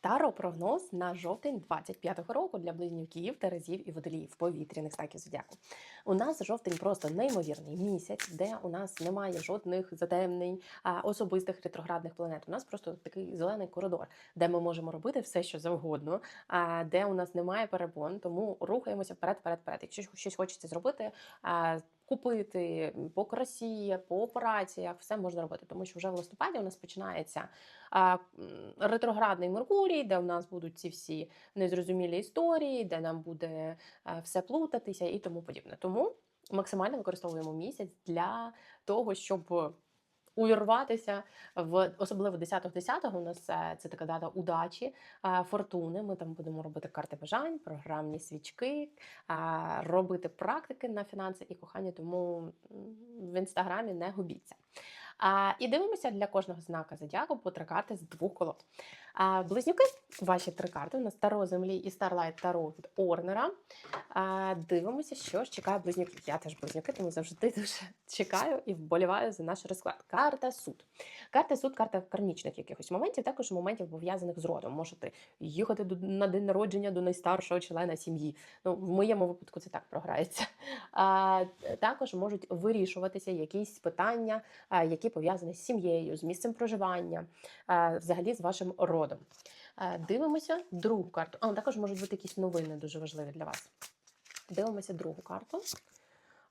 Таро прогноз на жовтень 25-го року для близнюків, терезів і водоліїв повітряних знаків зодіаку. У нас жовтень просто неймовірний місяць, де у нас немає жодних затемнень, особистих ретроградних планет. У нас просто такий зелений коридор, де ми можемо робити все, що завгодно, а, де у нас немає перепон, тому рухаємося вперед, вперед, вперед. Якщо щось хочеться зробити. Купити по красі, по операціях, все можна робити, тому що вже в листопаді у нас починається ретроградний Меркурій, де в нас будуть ці всі незрозумілі історії, де нам буде а, все плутатися і тому подібне. Тому максимально використовуємо місяць для того, щоб увірватися в особливо 10-10 у нас е, це така дата удачі, е, фортуни. Ми там будемо робити карти бажань, програмні свічки, е, робити практики на фінанси і кохання, тому в інстаграмі не губіться. І дивимося для кожного знака зодіаку по три карти з двох колод. Близнюки, ваші три карти. У нас Таро Землі і Starlight Таро від Орнера. Дивимося, що ж чекає близнюків. Я теж близнюки, тому завжди дуже чекаю і вболіваю за наш розклад. Карта суд. Карта суд, карта кармічних якихось моментів, також моментів пов'язаних з родом. Можете їхати на день народження до найстаршого члена сім'ї. Ну, в моєму випадку це так програється. Також можуть вирішуватися якісь питання, які пов'язані з сім'єю, з місцем проживання, взагалі з вашим родом. А, Дивимося другу карту. А також можуть бути якісь новини дуже важливі для вас. Дивимося другу карту.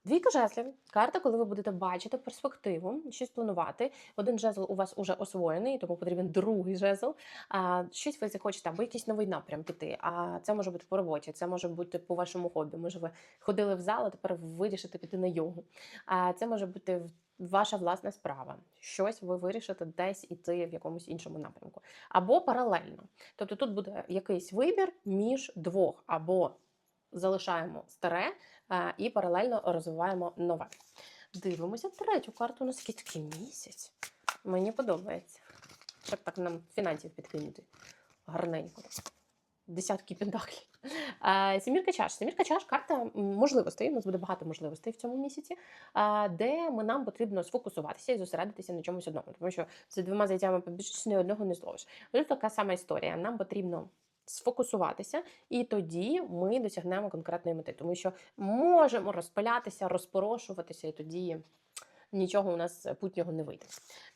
Двійка жезлів. Карта, коли ви будете бачити перспективу, щось планувати. Один жезл у вас уже освоєний, тому потрібен другий жезл. А, щось ви захочете, або якийсь новий напрям піти. А це може бути по роботі, це може бути по вашому хобі. Може, ви ходили в зал, а тепер вирішите піти на йогу. А це може бути ваша власна справа. Щось ви вирішите десь іти в якомусь іншому напрямку. Або паралельно. Тобто тут буде якийсь вибір між двох, або залишаємо старе і паралельно розвиваємо нове. Дивимося третю карту. У нас такий місяць. Мені подобається. Щоб так нам фінансів підкинути. Гарненько. Десятки пентаклів. Сімірка чаш. Сімірка чаш карта можливостей. У нас буде багато можливостей в цьому місяці, де ми, нам потрібно сфокусуватися і зосередитися на чомусь одному. Тому що за двома зайцями побільше ні одного не зловиш. Ось така сама історія. Нам потрібно сфокусуватися, і тоді ми досягнемо конкретної мети, тому що можемо розпилятися, розпорошуватися, і тоді нічого у нас путнього не вийде.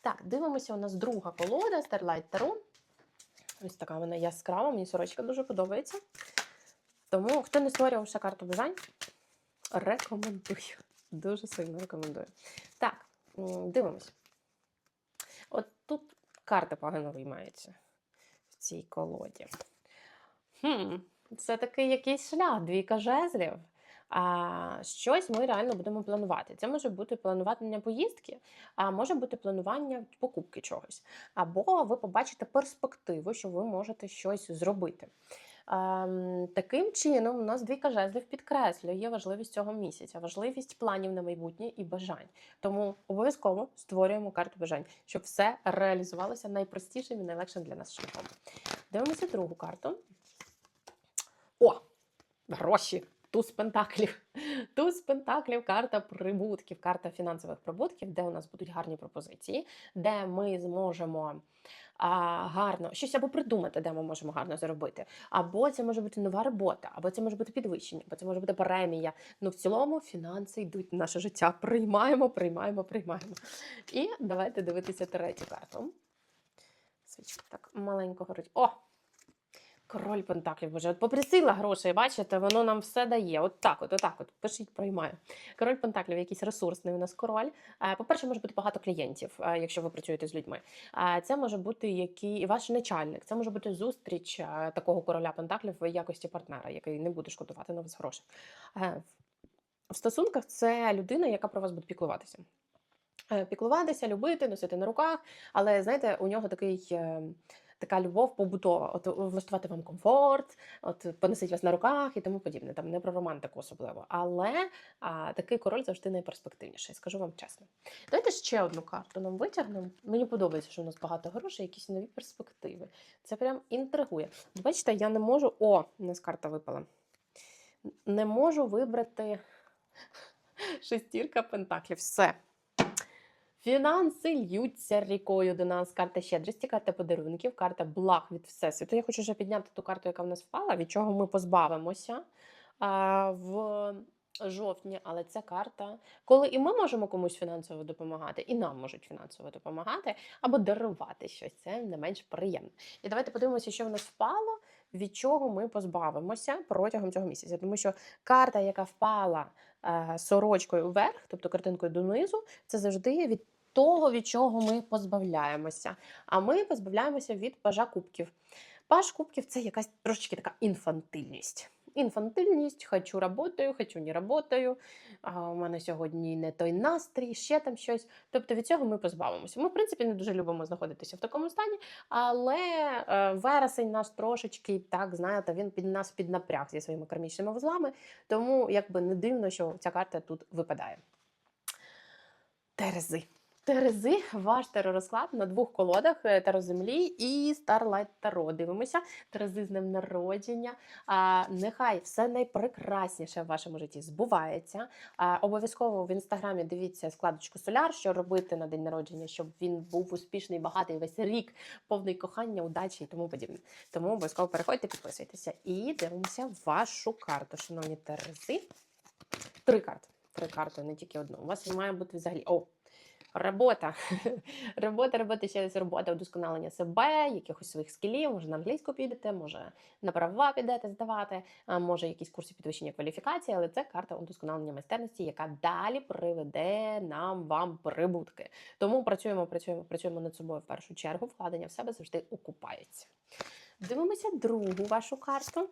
Так, дивимося. У нас друга колода Starlight Tarot. Ось така вона яскрава, мені сорочка дуже подобається. Тому, хто не створював ще карту бажань, рекомендую. Дуже сильно рекомендую. Так, м, дивимось. От тут карта погано виймається в цій колоді. Хм, це такий якийсь шлях, двійка жезлів. А щось ми реально будемо планувати. Це може бути планування поїздки, а може бути планування покупки чогось. Або ви побачите перспективу, що ви можете щось зробити. Ем, таким чином, у нас двійка жезлів підкреслює важливість цього місяця, важливість планів на майбутнє і бажань. Тому обов'язково створюємо карту бажань, щоб все реалізувалося найпростішим і найлегшим для нас шляхом. Дивимося другу карту. О! Гроші! Туз пентаклів. Туз пентаклів, карта прибутків, карта фінансових прибутків, де у нас будуть гарні пропозиції, де ми зможемо а, гарно щось або придумати, де ми можемо гарно заробити. Або це може бути нова робота, або це може бути підвищення, або це може бути премія. Ну, в цілому фінанси йдуть в наше життя. Приймаємо, приймаємо, приймаємо. І давайте дивитися третю карту. Свічка так маленько горить. О! Король Пентаклів, боже, от попри сила грошей, бачите, воно нам все дає. От так, от, отак, от, пишіть, приймаю. Король Пентаклів, якийсь ресурсний у нас король. По-перше, може бути багато клієнтів, якщо ви працюєте з людьми. Це може бути який ваш начальник, це може бути зустріч такого короля Пентаклів в якості партнера, який не буде шкодувати на вас грошей. Е, В стосунках це людина, яка про вас буде піклуватися. Е, Піклуватися, любити, носити на руках, але знаєте, у нього такий. Така любов побутова, от влаштувати вам комфорт, от поносить вас на руках і тому подібне. Там не про романтику особливо. Але а, такий король завжди найперспективніший, скажу вам чесно. Давайте ще одну карту нам витягнемо. Мені подобається, що у нас багато грошей, якісь нові перспективи. Це прям інтригує. Бачите, я не можу. О, у нас карта випала. Не можу вибрати шестірка пентаклів. Все. Фінанси льються рікою до нас. Карта щедрості, карта подарунків, карта благ від Всесвіту. Я хочу вже підняти ту карту, яка в нас впала, від чого ми позбавимося а, в жовтні. Але це карта, коли і ми можемо комусь фінансово допомагати, і нам можуть фінансово допомагати, або дарувати щось. Це не менш приємно. І давайте подивимося, що в нас впало. Від чого ми позбавимося протягом цього місяця, тому що карта, яка впала сорочкою вверх, тобто картинкою донизу, це завжди від того, від чого ми позбавляємося. А ми позбавляємося від пажа кубків. Паж кубків це якась трошечки така інфантильність. Інфантильність, хочу работаю, хочу не работаю. А у мене сьогодні не той настрій, ще там щось. Тобто від цього ми позбавимося. Ми, в принципі, не дуже любимо знаходитися в такому стані, але е, вересень наш трошечки, так знаєте, він під нас піднапряг зі своїми кармічними вузлами. Тому якби не дивно, що ця карта тут випадає. Терези. Терези, ваш теророзклад на двох колодах е, Таро землі і Starlight Таро. Дивимося. Терези з днем народження. А, нехай все найпрекрасніше в вашому житті збувається. А, обов'язково в інстаграмі дивіться складочку Соляр, що робити на день народження, щоб він був успішний, багатий весь рік, повний кохання, удачі і тому подібне. Тому обов'язково переходьте, підписуйтеся і дивимося вашу карту, шановні Терези. Три карти. Три карти, не тільки одну. У вас має бути взагалі. О, Робота. робота, робота, ще раз робота, удосконалення себе, якихось своїх скілів, може на англійську підете, може на права підете здавати, а може якісь курси підвищення кваліфікації, але це карта удосконалення майстерності, яка далі приведе нам вам прибутки. Тому працюємо, працюємо, працюємо над собою в першу чергу. Вкладення в себе завжди окупається. Дивимося другу вашу карту.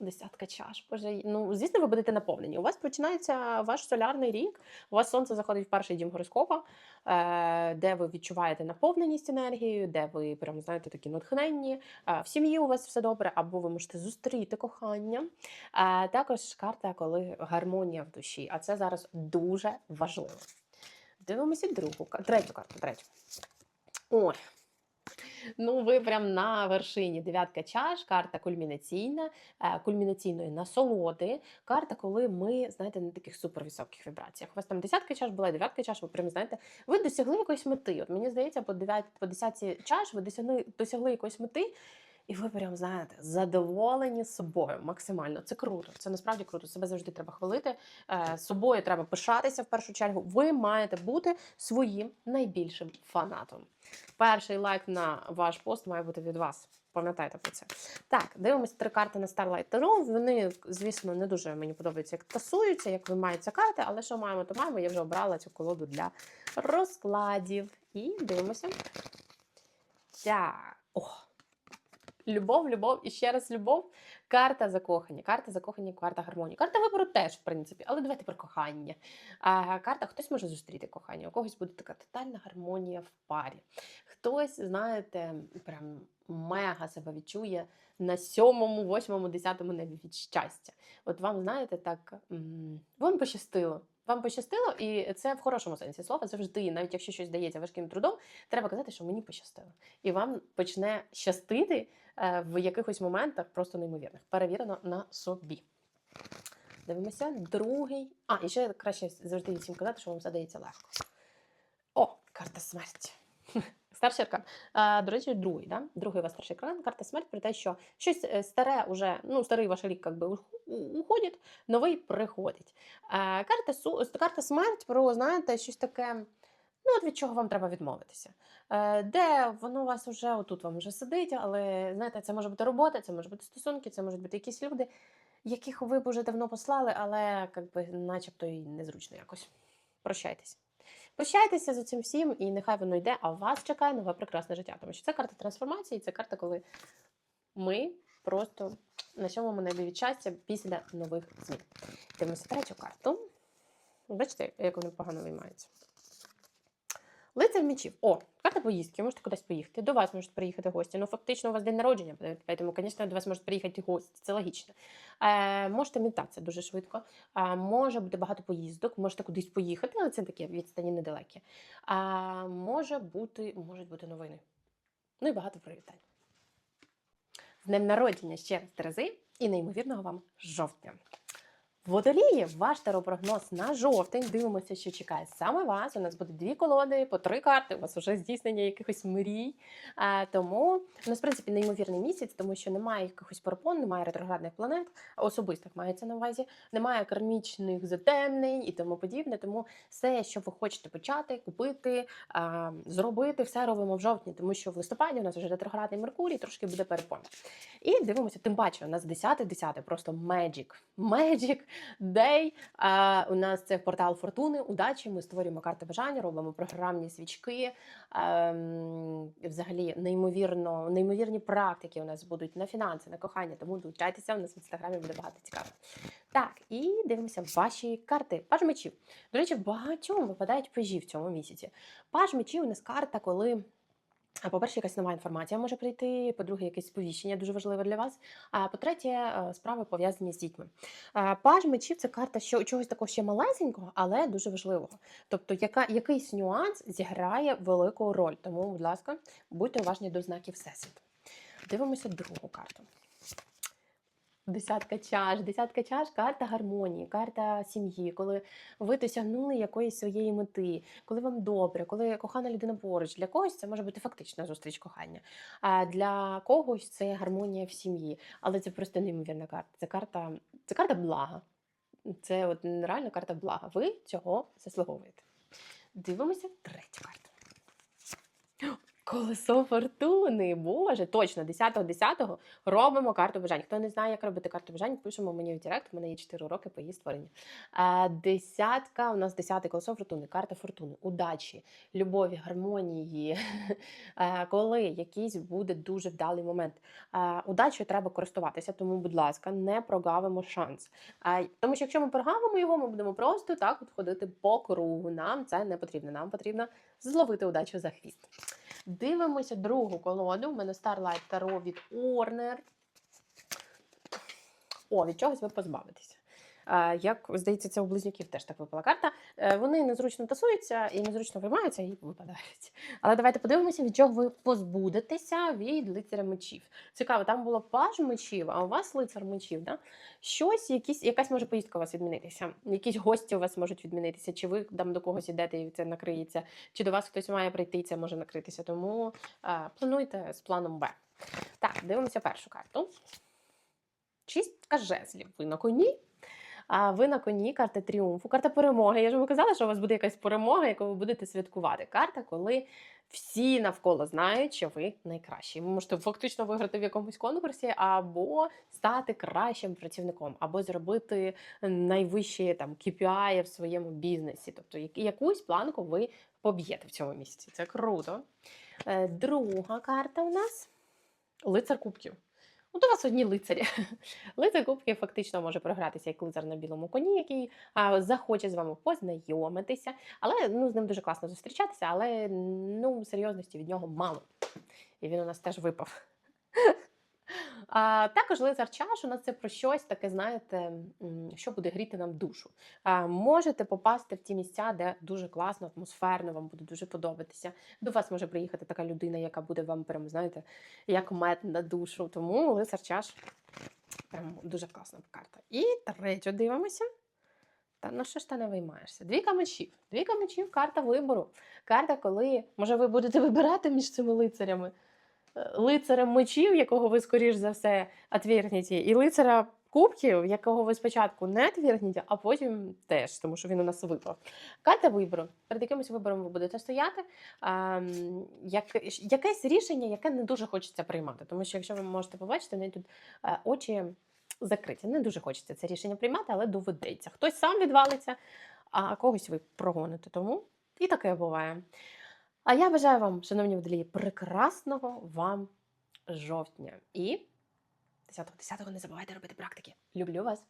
Десятка чаш. Боже, ну звісно, ви будете наповнені. У вас починається ваш солярний рік. У вас сонце заходить в перший дім гороскопа, е, де ви відчуваєте наповненість енергією, де ви прям знаєте такі натхненні. Е, в сім'ї у вас все добре, або ви можете зустріти кохання. Е, також карта, коли гармонія в душі. А це зараз дуже важливо. Дивимося другу третю карту. Третю. Ой. Ну, ви прям на вершині дев'ятка чаш, карта кульмінаційна, е, кульмінаційної насолоди. Карта, коли ми, знаєте, на таких супервисоких вібраціях. У вас там десятка чаш була, дев'ятка чаш, ви прям знаєте, ви досягли якоїсь мети. От мені здається, по дев'ять, по десятці чаш ви досягли, досягли якоїсь мети. І ви прям знаєте, задоволені собою максимально. Це круто. Це насправді круто. Себе завжди треба хвалити. Е, собою треба пишатися в першу чергу. Ви маєте бути своїм найбільшим фанатом. Перший лайк на ваш пост має бути від вас. Пам'ятайте про це. Так, дивимося три карти на Starlight Tarot. Вони, звісно, не дуже мені подобаються, як тасуються, як виймаються карти, але що маємо, то маємо. Я вже обрала цю колоду для розкладів. І дивимося. Так. Ох. Любов, любов і ще раз любов. Карта закохання. Карта закохання, карта гармонії. Карта вибору теж, в принципі, але давайте про кохання. А, карта хтось може зустріти кохання, у когось буде така тотальна гармонія в парі. Хтось, знаєте, прям мега себе відчує на сьомому, восьмому, десятому небі від щастя. От вам, знаєте, так вам пощастило. Вам пощастило, і це в хорошому сенсі слова завжди, навіть якщо щось дається важким трудом, треба казати, що мені пощастило. І вам почне щастити е, в якихось моментах просто неймовірних. Перевірено на собі. Дивимося, другий. А, і ще краще завжди всім казати, що вам все дається легко. О, карта смерті. Старший аркан. А, до речі, другий, да? другий у вас старший аркан, карта смерть про те, що щось е, старе уже, ну, старий ваш рік как би ух- у- уходить, новий приходить. Карта, карта смерть про, знаєте, щось таке, ну, от від чого вам треба відмовитися. Е, де воно у вас вже отут вам вже сидить, але знаєте, це може бути робота, це може бути стосунки, це можуть бути якісь люди, яких ви б уже давно послали, але как би, начебто і незручно якось. Прощайтесь. Прощайтеся з цим всім, і нехай воно йде, а вас чекає нове прекрасне життя. Тому що це карта трансформації, це карта, коли ми просто на сьомому небі від щастя після нових змін. Дивимося третю карту. Бачите, як вони погано виймаються. Лицар мечів. О, карта поїздки. Можете кудись поїхати. До вас можуть приїхати гості. Ну, фактично, у вас день народження, тому, звісно, до вас можуть приїхати гості. Це логічно. Е, можете мітатися дуже швидко. Е, може бути багато поїздок, можете кудись поїхати, але це такі відстані недалекі. А може бути, можуть бути новини. Ну і багато привітань. З днем народження ще раз Терези і неймовірного вам жовтня. Водолії, ваш таропрогноз на жовтень. Дивимося, що чекає саме вас. У нас буде дві колоди по три карти. У вас вже здійснення якихось мрій. А, тому у нас, в принципі, неймовірний місяць, тому що немає якихось перепон, немає ретроградних планет, особистих мається на увазі, немає кармічних затемнень і тому подібне. Тому все, що ви хочете почати, купити, а, зробити, все робимо в жовтні, тому що в листопаді у нас вже ретроградний Меркурій, трошки буде перепон. І дивимося, тим паче, у нас 10-10, просто Magic. Magic А, у нас це портал фортуни, удачі. Ми створюємо карти бажання, робимо програмні свічки. Ем, взагалі, неймовірно, неймовірні практики у нас будуть на фінанси, на кохання. Тому долучайтеся, у нас в інстаграмі буде багато цікаво. Так, і дивимося ваші карти. Паж мечів. До речі, багатьом випадають пажі в цьому місяці. Паж мечів у нас карта, коли. А, По-перше, якась нова інформація може прийти. По-друге, якесь сповіщення дуже важливе для вас. А по-третє, е, справи пов'язані з дітьми. Паж мечів це карта що, чогось такого ще малесенького, але дуже важливого. Тобто, яка, якийсь нюанс зіграє велику роль. Тому, будь ласка, будьте уважні до знаків Всесвіту. Дивимося другу карту. Десятка чаш, десятка чаш, карта гармонії, карта сім'ї, коли ви досягнули якоїсь своєї мети, коли вам добре, коли кохана людина поруч. Для когось це може бути фактична зустріч кохання, а для когось це гармонія в сім'ї. Але це просто неймовірна карта. Це карта, це карта блага. Це от реально карта блага. Ви цього заслуговуєте. Дивимося третю карту. Колесо фортуни, боже, точно, 10-10 робимо карту бажань. Хто не знає, як робити карту бажань, пишемо мені в Директ, у мене є 4 роки по її створенню. Десятка, у нас десяте колесо фортуни, карта фортуни, удачі, любові, гармонії. Коли якийсь буде дуже вдалий момент. Удачею треба користуватися, тому, будь ласка, не прогавимо шанс. Тому що якщо ми прогавимо його, ми будемо просто так от ходити по кругу. Нам це не потрібно. Нам потрібно зловити удачу за хвіст. Дивимося другу колоду. У мене Starlight Tarot від Орнер. О, від чогось ви позбавитеся. Як здається, це у близнюків теж так випала карта. Е, Вони незручно тасуються і незручно виймаються і випадають. Але давайте подивимося, від чого ви позбудетеся від лицаря мечів. Цікаво, там було паж мечів, а у вас лицар мечів. Да? Щось, якісь, якась може поїздка у вас відмінитися, якісь гості у вас можуть відмінитися, чи ви там до когось ідете і це накриється, чи до вас хтось має прийти і це може накритися. Тому е, плануйте з планом Б. Так, дивимося першу карту. Шістка жезлів. Ви на коні. А ви на коні, карта тріумфу, карта перемоги. Я ж вам казала, що у вас буде якась перемога, яку ви будете святкувати. Карта, коли всі навколо знають, що ви найкращі. Ви можете фактично виграти в якомусь конкурсі, або стати кращим працівником, або зробити найвищі там KPI в своєму бізнесі. Тобто якусь планку ви поб'єте в цьому місяці. Це круто. Е, Друга карта у нас лицар кубків. От у вас одні лицарі. Лицар кубки фактично може програтися як лицар на білому коні, який а, захоче з вами познайомитися, але ну, з ним дуже класно зустрічатися, але ну, серйозності від нього мало. І він у нас теж випав. А, також лицар чаш у нас це про щось таке, знаєте, що буде гріти нам душу. А, можете попасти в ті місця, де дуже класно, атмосферно, вам буде дуже подобатися. До вас може приїхати така людина, яка буде вам прям, знаєте, як мед на душу. Тому лицар чаш прям дуже класна карта. І третю дивимося. Та ну що ж ти не виймаєшся? Двійка мечів. Двійка мечів карта вибору. Карта, коли може ви будете вибирати між цими лицарями. Лицарем мечів, якого ви, скоріш за все, отвергнете, і лицаря кубків, якого ви спочатку не отвергнете, а потім теж, тому що він у нас випав. Карта вибору. Перед якимось вибором ви будете стояти. А, як, якесь рішення, яке не дуже хочеться приймати. Тому що, якщо ви можете побачити, в неї тут е, очі закриті. Не дуже хочеться це рішення приймати, але доведеться. Хтось сам відвалиться, а когось ви прогоните. Тому і таке буває. А я бажаю вам, шановні водолії, прекрасного вам жовтня. І 10-10 не забувайте робити практики. Люблю вас!